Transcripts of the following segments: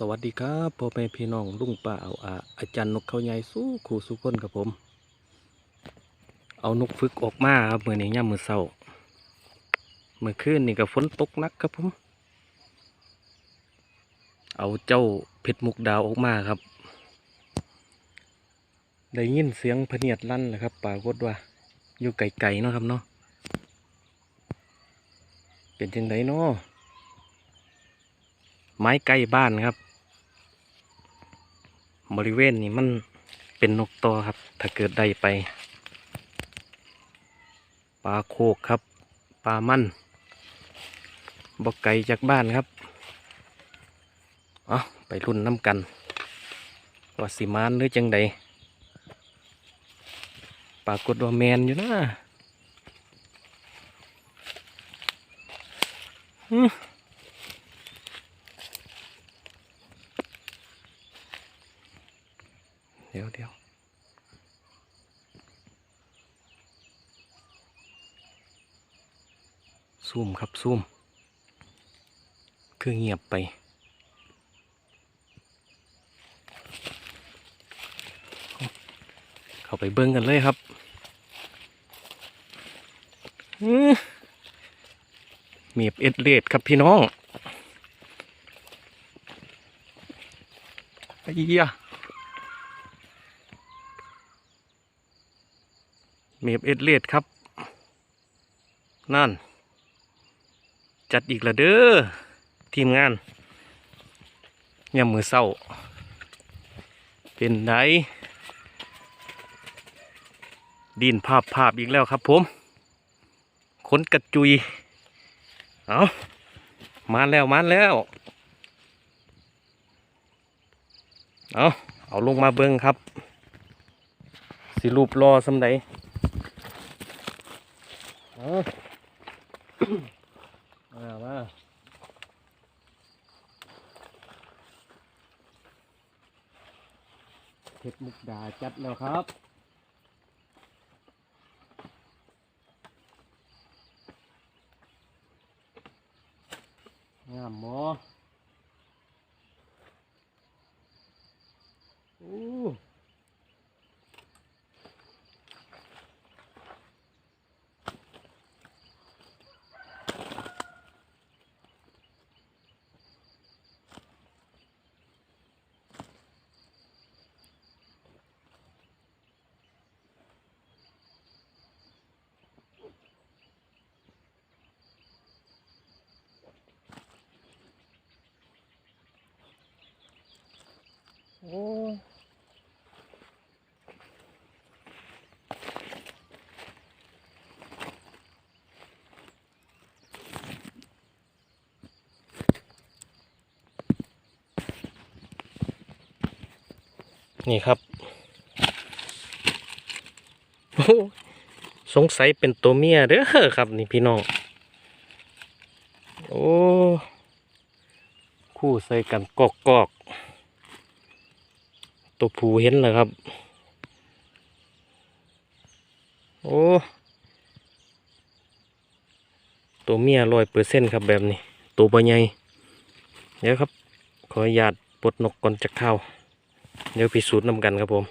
สวัสดีครับพ่อแม่พี่น้องลุงป้าเอาอาอาจารย์นกเขาใหญ่สู้ขู่สู้คนกับผม เอานกฝึกออกมาครับเมื่อนี้ย่ามมือเศร้าเมื่อคืนนี่ก็ฝนตกนักครับผม เอาเจ้าเพชรมุกดาวออกมาครับ ได้ยินเสียงพเนียดลั่นแหละครับปรากฏว่า อยู่ไกลๆเนาะครับเนาะเป็นจังไดเนาะไม้ใกล้บ้านครับ บริเวณนี้มันเป็นนกตอครับ ถ้าเกิดได้ไปปลาโคกครับปลามันบกไก่จากบ้านครับเอาไปรุ่นน้ำกันว่าสิมานหรือจังใดปรากฏว่าแมนอยู่นะอืม เดี๋ยวเดี๋ยวซูมครับซูม คือเงียบไป เข้าไปเบิ้งกันเลยครับเมียบเอ็ดเลดครับพี่น้องไอ้เหี้ย เมฟเอ็ดเลดครับ นั่น จัดอีกและเด้อ ทีมงานยามมือเศร้า เป็นไดดินภาพภาพอีกแล้วครับผมขนกระจุย เอามาแล้วมาแล้ว เอาเอาลงมาเบิ้งครับ สิรูปรอสำใดเอา มามาเพชรมุกดาจัดแล้วครับงามหมออู้ โอ้นี่ครับโอ้สงสัยเป็นตัวเมียเด้อครับ นี่พี่น้อง โอ้ คู่ใส่กันกอกกอก ตัวผูเห็นเลยครับ โอ้ตัวเมียร้อยเปอร์เซ็นต์ครับแบบนี้ ตัวใหญ่เดี๋ยวครับ ขออนุญาตปลดนกก่อนจะเข้า เดี๋ยวพิสูจน์นำกันครับผม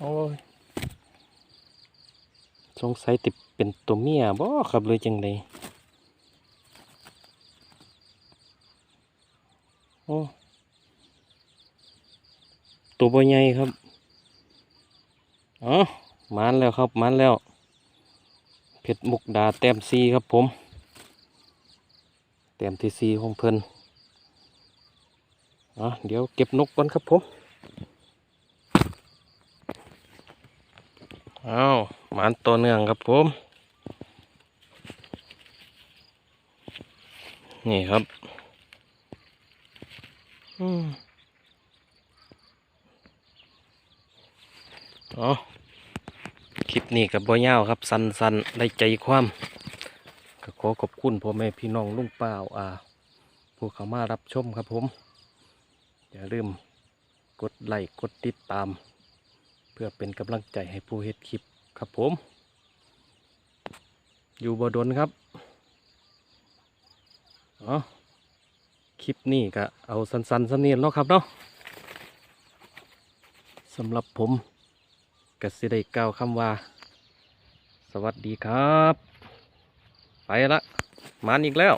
โอ้ย สงสัยติดเป็นตัวเมียบ่ครับเลยจังได โอ้ตัวบ่ใหญ่ครับอ๋อมานแล้วครับมานแล้ว เพชรมุกดาแต้มซีครับผม แต้มที่ซีของเพิ่นอ๋อเดี๋ยวเก็บนกก่อนครับผมอ้าวหมานตัวเนื่องครับผม นี่ครับ อืมอ๋อคลิปนี้กับบ่ยาวครับ สันสันๆได้ใจความก็ขอขอบคุณพ่อแม่พี่น้องลุงเปล่าอ่าผู้เข้ามารับชมครับผม อย่าลืมกดไลค์กดติดตาม เพื่อเป็นกำลังใจให้ผู้เฮ็ดคลิปครับผม อยู่บ่ดนครับอ๋อ คลิปนี้ก็เอาสั้นๆสำเนียนเนาะครับเนาะสำหรับผมกสิได้กล่าวคำว่า สวัสดีครับ ไปละมานอีกแล้ว